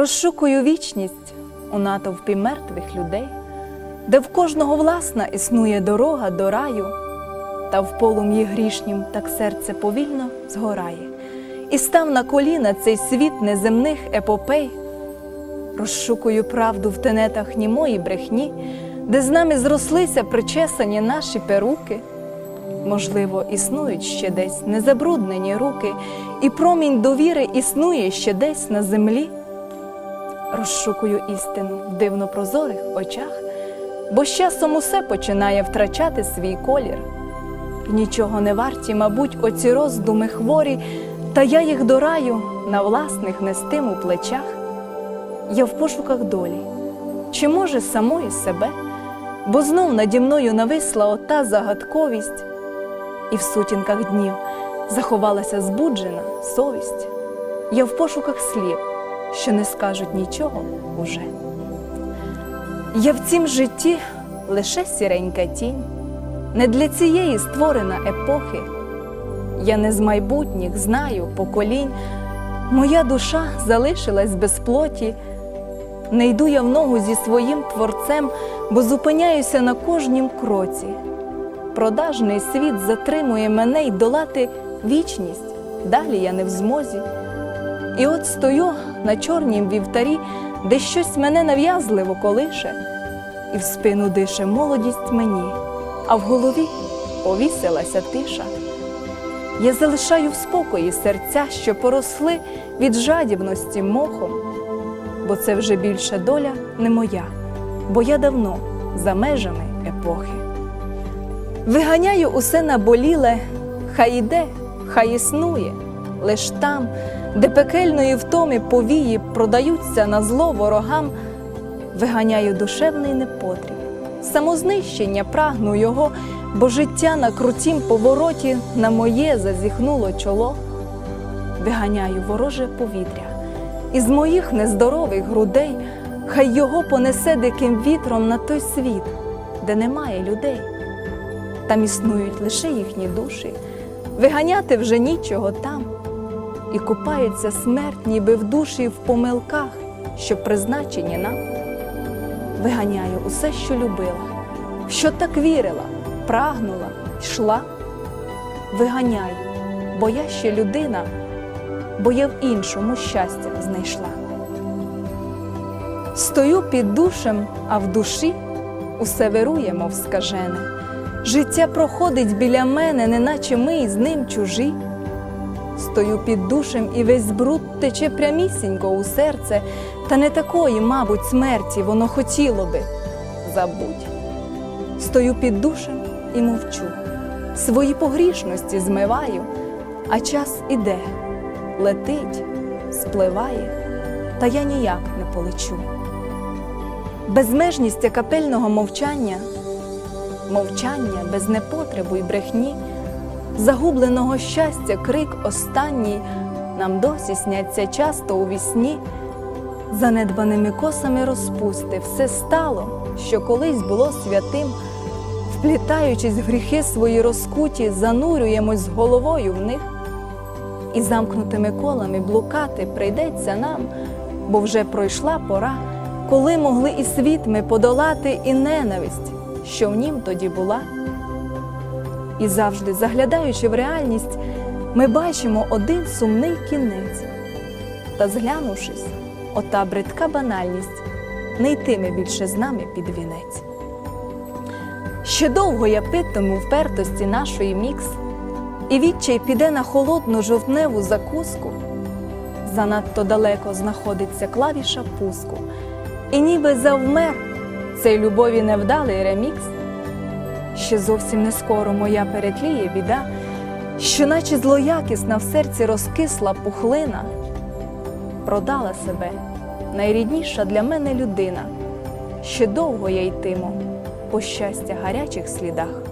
Розшукую вічність у натовпі мертвих людей, де в кожного власна існує дорога до раю, та в полум'ї грішнім так серце повільно згорає, і став на коліна цей світ неземних епопей. Розшукую правду в тенетах німої брехні, де з нами зрослися причесані наші перуки. Можливо, існують ще десь незабруднені руки, і промінь довіри існує ще десь на землі. Розшукую істину в дивно прозорих очах, бо з часом усе починає втрачати свій колір. Нічого не варті, мабуть, оці роздуми хворі, та я їх до раю на власних нестиму плечах. Я в пошуках долі, чи може самої себе, бо знов наді мною нависла ота загадковість, і в сутінках днів заховалася збуджена совість. Я в пошуках слів, що не скажуть нічого уже. Я в цім житті лише сіренька тінь, не для цієї створена епохи. Я не з майбутніх знаю поколінь, моя душа залишилась без плоті. Не йду я в ногу зі своїм творцем, бо зупиняюся на кожнім кроці. Продажний світ затримує мене й долати вічність, далі я не в змозі. І от стою на чорнім вівтарі, де щось мене нав'язливо колише, і в спину дише молодість мені, а в голові повісилася тиша. Я залишаю в спокої серця, що поросли від жадібності мохом, бо це вже більше доля не моя, бо я давно за межами епохи. Виганяю усе наболіле, хай іде, хай існує, лиш там, де пекельної втоми повії продаються на зло ворогам, виганяю душевний непотріб, самознищення прагну його, бо життя на крутім повороті на моє зазіхнуло чоло. Виганяю вороже повітря, із моїх нездорових грудей, хай його понесе диким вітром на той світ, де немає людей. Там існують лише їхні душі, виганяти вже нічого там, і купається смерть, ніби в душі в помилках, що призначені нам. Виганяю усе, що любила, що так вірила, прагнула, йшла. Виганяю, бо я ще людина, бо я в іншому щастя знайшла. Стою під душем, а в душі усе вирує, мов скажене. Життя проходить біля мене, неначе ми з ним чужі. Стою під душем, і весь бруд тече прямісінько у серце, та не такої, мабуть, смерті воно хотіло би. Забудь. Стою під душем і мовчу, свої погрішності змиваю, а час іде, летить, спливає, та я ніяк не полечу. Безмежність капельного мовчання мовчання без непотребу й брехні, загубленого щастя, крик останній, нам досі сняться часто у вісні, занедбаними косами розпусти, все стало, що колись було святим, вплітаючись в гріхи свої розкуті, занурюємось з головою в них, і замкнутими колами блукати прийдеться нам, бо вже пройшла пора, коли могли і світ ми подолати, і ненависть що в нім тоді була. І завжди, заглядаючи в реальність, ми бачимо один сумний кінець. Та зглянувшись, ота бридка банальність не йтиме більше з нами під вінець. Ще довго я питиму впертості нашої мікс, і відчай піде на холодну жовтневу закуску. Занадто далеко знаходиться клавіша пуску, і ніби завмер цей любові невдалий ремікс. Ще зовсім не скоро моя перетліє біда, що наче злоякісна в серці розкисла пухлина, продала себе найрідніша для мене людина. Ще довго я йтиму по щастя гарячих слідах.